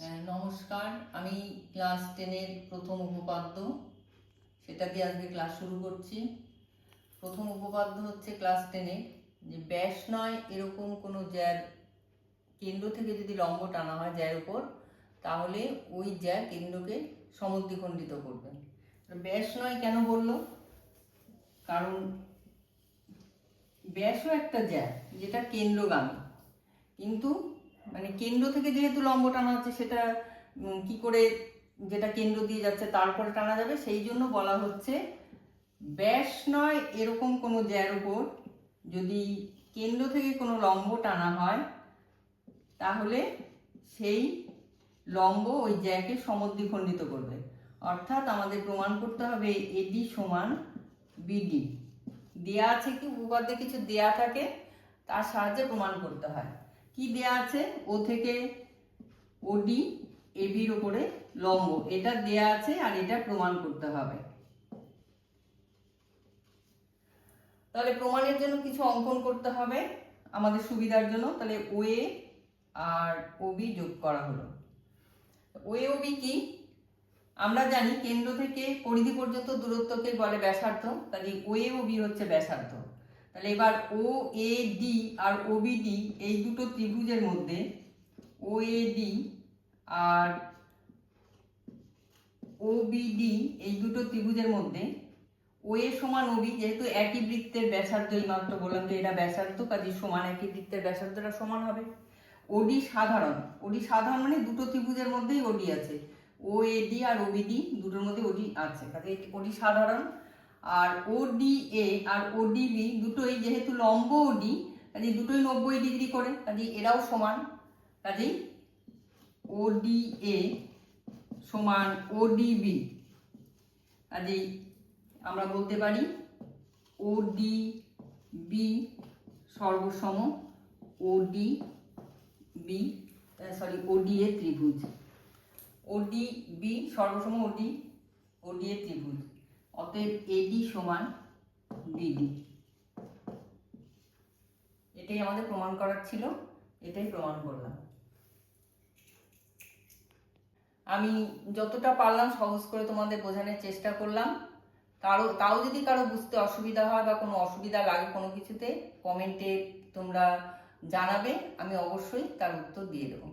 নমস্কার, আমি ক্লাস টেনের প্রথম উপপাদ্য। সেটা দিয়ে আজকে ক্লাস শুরু করছি। প্রথম উপপাদ্য হচ্ছে ক্লাস টেনের, যে ব্যাস নয় এরকম কোনো জ্যার কেন্দ্র থেকে যদি লম্ব টানা হয় জ্যার উপর, তাহলে ওই জ্যা কেন্দ্রকে সমদ্বিখণ্ডিত করবে। ব্যাস নয় কেন বলল? কারণ ব্যাসও একটা জ্যা যেটা কেন্দ্রগামী। কিন্তু মানে কেন্দ্র থেকে যেহেতু লম্ব টানা হচ্ছে সেটা কি করে যেটা কেন্দ্র দিয়ে যাচ্ছে তারপরে টানা যাবে? সেই জন্য বলা হচ্ছে ব্যাস নয়, এরকম কোনো জ্যার উপর যদি কেন্দ্র থেকে কোনো লম্ব টানা হয়, তাহলে সেই লম্ব ওই জ্যাকে সমদ্বিখণ্ডিত করবে। অর্থাৎ আমাদের প্রমাণ করতে হবে এডি সমান বিডি। দেয়া আছে কি? উপপাদ্যে কিছু দেয়া থাকে, তার সাহায্যে প্রমাণ করতে হয়। কি দেয়া আছে? ও থেকে ওডি এবির ওপরে লম্ব। এটা দেয়া আছে আর এটা প্রমাণ করতে হবে। তাহলে প্রমাণের জন্য কিছু অঙ্কন করতে হবে আমাদের সুবিধার জন্য। তাহলে ওয়ে আর ওবি যোগ করা হলো। ওয়ে ওবি কি? আমরা জানি কেন্দ্র থেকে পরিধি পর্যন্ত দূরত্বকে বলে ব্যাসার্ধ। তাহলে ওয়ে ওবি হচ্ছে ব্যাসার্ধ। তাহলে এবার ও এ ডি আর ওবিডি এই দুটো ত্রিভুজের মধ্যে ও এ ডি আর ওবিডি এই দুটো ত্রিভুজের মধ্যে ও এ সমান ওবি যেহেতু একই বৃত্তের ব্যাসার্ধ, এই মাত্র বললাম যে এটা ব্যাসার্ধ কাজে সমান একই বৃত্তের ব্যাসার্ধটা সমান হবে। ওডি সাধারণ। ওডি সাধারণ মানে দুটো ত্রিভুজের মধ্যেই ওডি আছে। ও এডি আর ওবিডি দুটোর মধ্যে ওডি আছে। কাজে ওডি সাধারণ। আর ওডি এ আর ওডিবি দুটোই যেহেতু লম্ব ওডি কাজে দুটোই নব্বই ডিগ্রি করে কাজে এরাও সমান, কাজেই ওডি এ সমান ওডিবি কাজেই আমরা বলতে পারি ওডি বি সর্বসম ওডি বি সরি ওডি এ ত্রিভুজ। ওডি বি সর্বসম ওডি ওডি এ ত্রিভুজ। অতএব এডি সমান বিডি এটাই আমাদের প্রমাণ করার ছিল, এটাই প্রমাণ করলাম। আমি যতটা পারলাম সহজ করে তোমাদের বোঝানোর চেষ্টা করলাম। কারও, তাও যদি কারও বুঝতে অসুবিধা হয় বা কোনো অসুবিধা লাগে কোনো কিছুতে কমেন্টে তোমরা জানাবে, আমি অবশ্যই তার উত্তর দিয়ে দেবো।